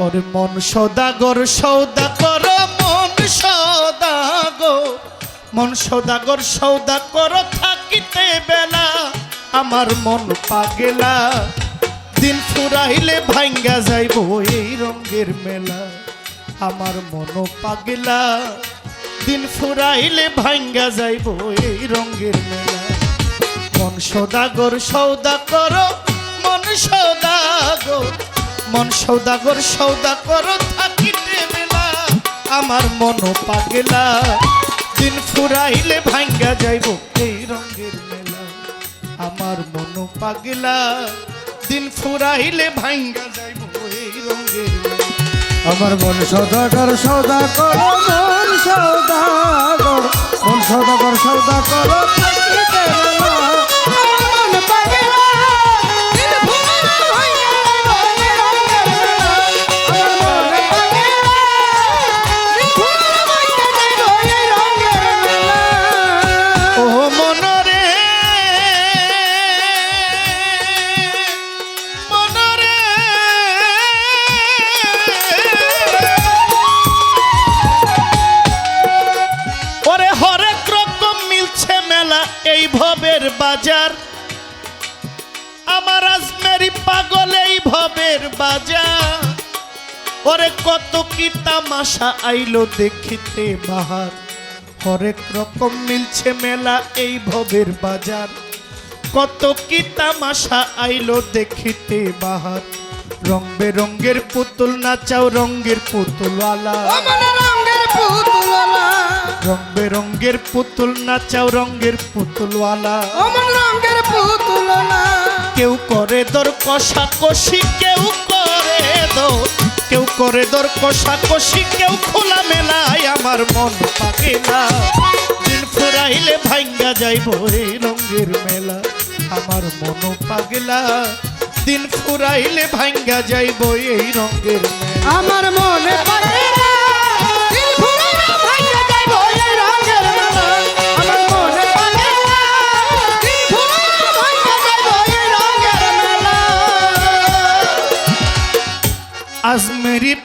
ওর মন সদাগর সৌদা কর মন সদাগর। মন সদাগর সৌদা কর থাকিতে বেলা, আমার মন পাগেলা। দিন ফুরাইলে ভাঙ্গা যাইব এই রঙ্গের মেলা। আমার মন পাগেলা। দিন ফুরাইলে ভাঙ্গা যাইব এই রঙ্গের মেলা। মন সদাগর সৌদা কর মন সদাগর। মন সৌদাগর সৌদা করো থাকিতে বেলা। আমার মন পাগলা। দিন ফুরাইলে ভাঙ্গা যাইব এই রঙের মেলা। আমার মন পাগলা। দিন ফুরাইলে ভাঙ্গা যাইব এই রঙের মেলা। আমার মন সদাগর সৌদা করো মন সদাগর। মন সদাগর সৌদা করো ওরে কত কি তামাশা আইলো দেখিতে বাহার। হরেক রকম মিলছে মেলা এই ভবের বাজার। কত কি তামাশা আইলো দেখিতে বাহার। রং বেরঙ্গের পুতুল নাচাও রঙ্গের পুতুলওয়ালা। আমার রঙের রং বেরঙ্গের পুতুল নাচাও রঙ্গের পুতুলওয়ালা। আমার পুতুলওয়ালা। কেউ করে দর কষাকষি কেউ করে দো কেউ করে দর কষাকষি কেউ খোলা মেলায় আমার মন পাকে না। দিন ফুরাইলে ভাঙ্গা যাইব এই রঙের মেলা, আমার মন পাগলা। দিন ফুরাইলে ভাঙ্গা যাইব এই রঙের আমার মনে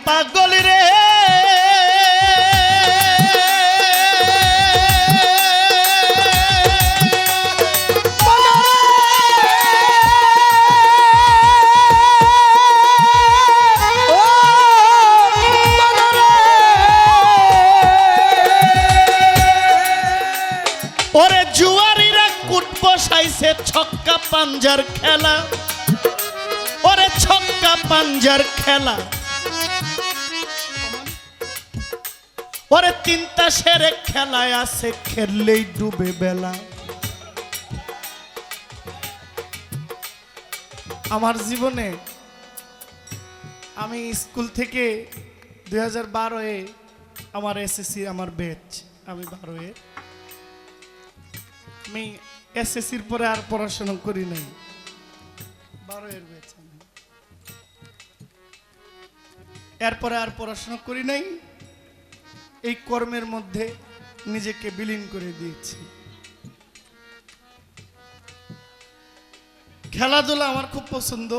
পাগল রে। ওরে জুয়ারিরা কুট বসাইছে ছক্কা পাঞ্জার খেলা। ওরে ছক্কা পাঞ্জার খেলা। ওরে তিনটা সেরে খেলায় আছে খেললেই ডুবে বেলা। আমার জীবনে আমি স্কুল থেকে দুই হাজার বারোয়ে আমার এসএসসি আমার ব্যাচ আমি বারোয়ে। আমি এসএসসির পরে আর পড়াশোনা করি নাই। বারো এর ব্যাচ আমি। এরপরে আর পড়াশোনা করি নাই। এই কর্মের মধ্যে নিজেকে বিলীন করে দিয়েছি। খেলাধুলা আমার খুব পছন্দ।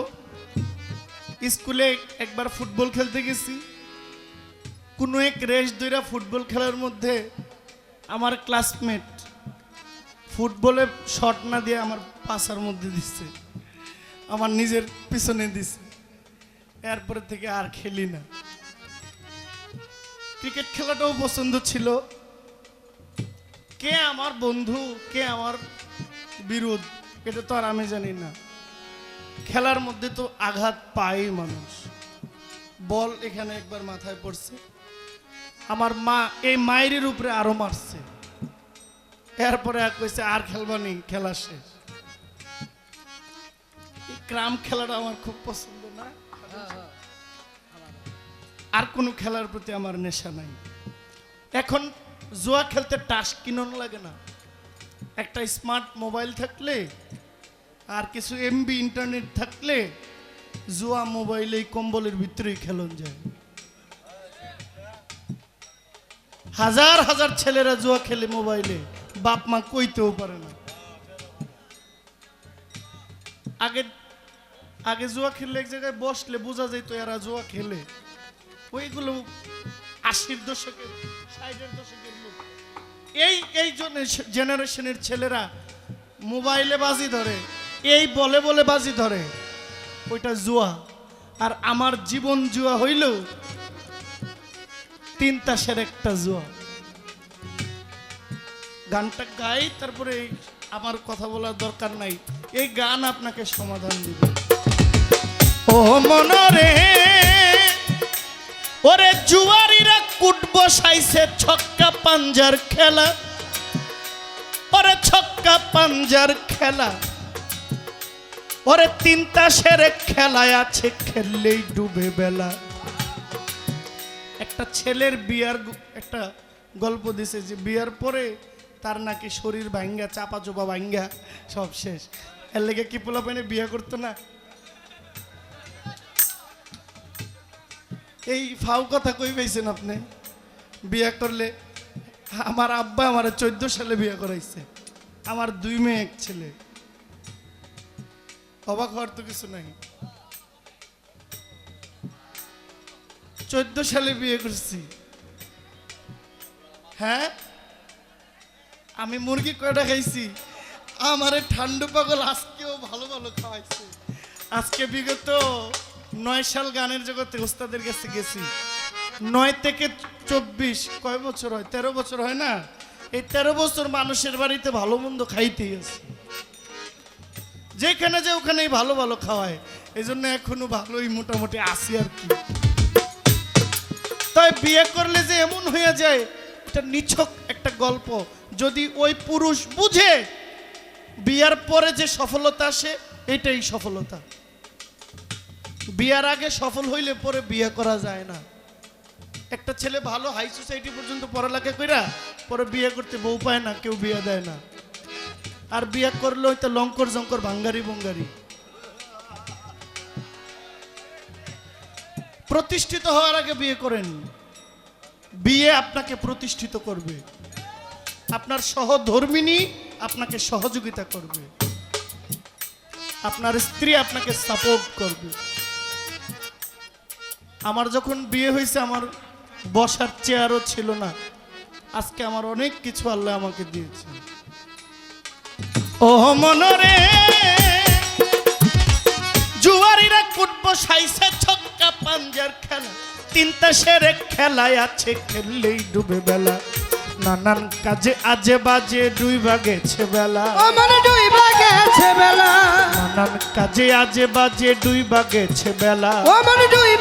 স্কুলে একবার ফুটবল খেলতে গেছি। কোনো এক রেস দইরা ফুটবল খেলার মধ্যে আমার ক্লাসমেট ফুটবলে শট না দিয়ে আমার পাশার মধ্যে দিচ্ছে আমার নিজের পিছনে দিছে। এরপরে থেকে আর খেলি না। ক্রিকেট খেলাটাও পছন্দ ছিল। কে আমার বন্ধু, কে আমার বিরোধ, এটা তো আর আমি জানি না। খেলার মধ্যে তো আঘাত পায় মানুষ। বল এখানে একবার মাথায় পড়ছে। আমার মা এই মায়ের উপরে আরও মারছে। এরপরে কইছে, আর খেলবানি খেলা শেষ। এই ক্রাম খেলাটা আমার খুব পছন্দ। আর কোনো খেলার প্রতি আমার নেশা নাই। এখন জুয়া খেলতে টাস কিনন লাগে না। একটা স্মার্ট মোবাইল থাকলে আর কিছু এমবি ইন্টারনেট থাকলে জুয়া মোবাইল এই কম্বলের ভিতরেই খেলন যায়। হাজার হাজার ছেলেরা জুয়া খেলে মোবাইলে, বাপ মা কইতেও পারে না। আগে আগে জুয়া খেললে এক জায়গায় বসলে বোঝা যেত এরা জুয়া খেলে। ওইগুলো আশির দশকের, ষাটের দশকের লোক। এই এই জেনারেশনের ছেলেরা মোবাইলে বাজি ধরে, এই বলে বলে বাজি ধরে, ওইটা জুয়া। আর আমার জীবন জুয়া হইল তিন তাসের একটা জুয়া। গানটা গাই, তারপরে আমার কথা বলার দরকার নাই। এই গান আপনাকে সমাধান দিবে। ও মনরে ওরে জুয়ারিরা কুট বসাইছে ছক্কা পাঞ্জার খেলা। ওরে ছক্কা পাঞ্জার খেলা। ওরে তিন তাসের খেলায় আছে, খেললেই ডুবে বেলা। একটা ছেলের বিয়ার একটা গল্প দিছে যে বিয়ার পরে তার নাকি শরীর ভাঙ্গা, চাপা চোপা ভাঙ্গা, সব শেষ। এর লেগে কি পোলা পাইনে বিয়া করতো না? এই ফাউ কথা কই পাইছেন আপনি? বিয়া করলে আমার আব্বা আমার চোদ্দ সালে বিয়ে করাইছে। আমার দুই মেয়ে, এক ছেলে। অবাক হওয়ার তো কিছু নাই। চোদ্দ সালে বিয়ে করছি। হ্যাঁ? আমি মুরগি কয়টা খাইছি? আমারে ঠান্ডু পাগল আজকেও ভালো ভালো খাওয়াইছে। আজকে বিগত নয় সাল গানের জগতে ওস্তাদের কাছে গেছি। নয় থেকে চব্বিশ, কয় বছর হয়? তেরো বছর হয় না? এই তেরো বছর মানুষের বাড়িতে ভালো মন্দ খাইতেই আছে। যেখানে যে ওখানেই ভালো ভালো খাওয়ায়। এই জন্য এখনও ভালোই মোটামুটি আসি আর কি। তাই বিয়ে করলে যে এমন হয়ে যায়, এটা নিছক একটা গল্প। যদি ওই পুরুষ বুঝে, বিয়ার পরে যে সফলতা আসে, এটাই সফলতা। বিয়ার আগে সফল হইলে পরে বিয়ে করা যায় না। একটা ছেলে ভালো হাই সোসাইটি পর্যন্ত পড়ালেখা কইরা পরে বিয়ে করতে বউ পায় না, কেউ বিয়ে দেয় না। আর বিয়ে করলে ওইটা লঙ্কর জঙ্কর ভাঙ্গারি বঙ্গারি। প্রতিষ্ঠিত হওয়ার আগে বিয়ে করেন। বিয়ে আপনাকে প্রতিষ্ঠিত করবে। আপনার সহধর্মিনী আপনাকে সহযোগিতা করবে। আপনার স্ত্রী আপনাকে সাপোর্ট করবে। আমার যখন বিয়ে হয়েছে আমার বসার চেয়ারও ছিল না। আজকে আমার অনেক কিছু আল্লাহ আমাকে দিয়েছে। ও মনরে জুয়ারিরা কুটব সাইছে ছক্কা পাঞ্জার খেলা। তিনটা সেরে খেলায় আছে খেললেই ডুবে বেলা। নানান কাজে আজে বাজে দুই গেছে বেলা। দুই গেছে বেলা। নানান কাজে আজে বাজে দুই গেছে বেলা। দুই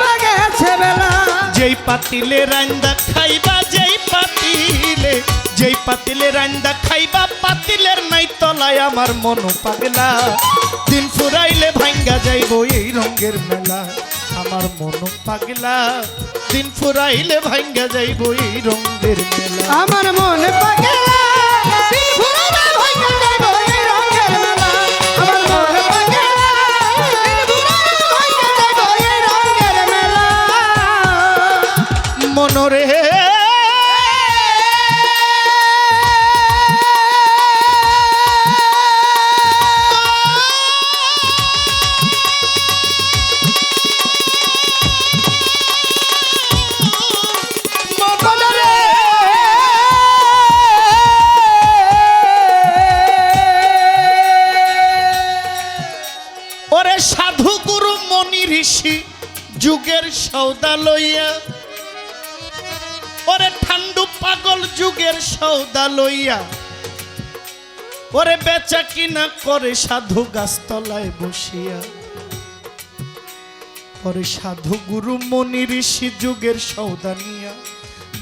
গেছে বেলা। যেই পাতিলে রান্দা খাইবা যেই পাতিলে যেই পাতিলে রান্দা খাইবা পাতিলের নাই তলায় আমার মন পাগলা। দিন ফুরাইলে ভাঙ্গা যাইব এই রঙের মেলা আমার মন পাগলা। দিন ফুরাইলে ভাঙ্গা যাইব এই রঙের মেলা। আমার সৌদা লইয়া, ওরে ঠান্ডু পাগল যুগের সৌদা লইয়া, ওরে বেচা কিনা করে সাধু গাছতলায় বসিয়া, ওরে সাধু গুরু মনি ঋষি যুগের সৌদা নিয়া,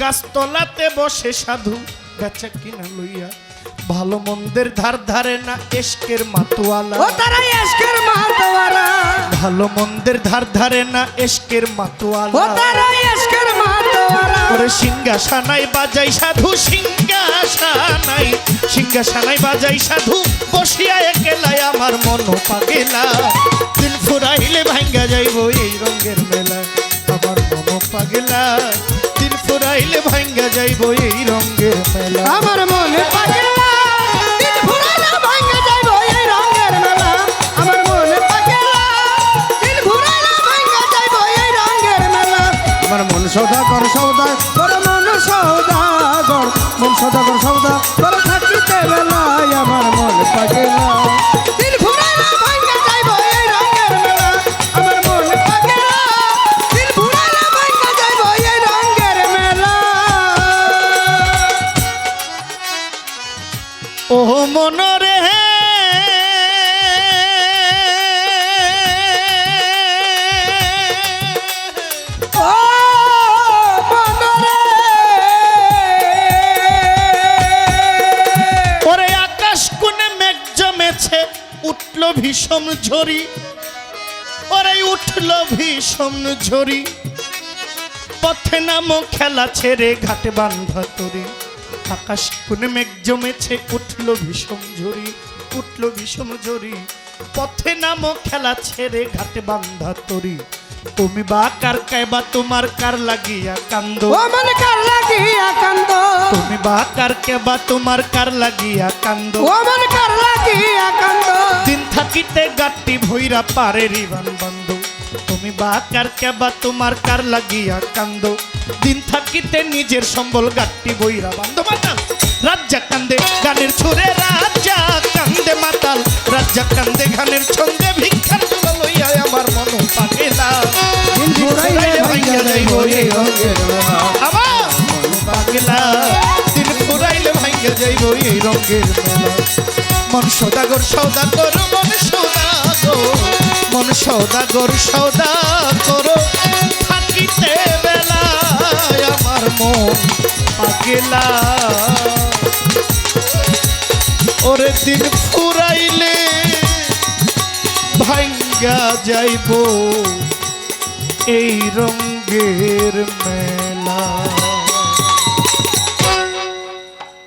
গাছতলাতে বসে সাধু বেচা কিনা লইয়া ভালো মন্দের ধার ধারে না এসকের মাতোয়ালা। ও তারা এসকের মাতওয়ালা ভালো মন্দের ধার ধারে না এসকের ও মাতোয়ালা তারা এসকের মাতওয়ালা ওরে সিংহাসানাই বাজাই সাধু সিংহাসানাই সিংহাসানাই বাজাই সাধু বসিয়া একেলাই আমার মন পাগেলা। দিন ফুরাইলে ভাঙ্গা যাইব এই রঙের মেলা আমার মন পাগেলা। দিন ফুরাইলে ভাঙ্গা যাইব এই রঙের মেলা। মন সৌদা তোর মন সৌদাগর মন সদাগর সৌদা তোর থাকিতে বেলায় আমার মন পাগেলা ভীষণ ঝরি। ওরে উঠল ভীষণ ঝরি। পথে নামো খেলা ছেড়ে ঘাটে বান্ধা তরি। আকাশ কোনে মেঘ জমেছে, উঠল ভীষণ ঝরি, উঠল ভীষণ ঝরি। পথে নামো খেলা ছেড়ে ঘাটে বান্ধা তরি। তুমি বা কার কাইবা তোমার কার লাগিয়া কান্দ? মন কার লাগিয়া কান্দ? তুমি বা কার কেবা তোমার কার লাগিয়া কান্দ? মন কার লাগিয়া কান্দ? দিন থাকিতে গাটি ভৈরা পারে রিবান বন্ধ। তুমি বা কার কেবা তোমার কার লাগিয়া কান্দ? দিন থাকিতে নিজের সম্বল গাটি বইরা বান্ধ। মাতাল রাজ্জা কান্দে গানের ছুরে রাজা কান্দে মাতাল। রাজ্জা কান্দে গানের ছন্দে রঙের মেলা আমার মন পাগলা দিন ফুরাইলে ভাঙ্গে যাইব এই রঙের মেলা। মন সদাগর সদাগর মন সদাগর। মন সদাগর সদাগর থাকিতে বেলায় আমার মন পাগলা। ওরে দিন ফুরাইলে ভাঙ্গা যাইব এই রঙের মেলা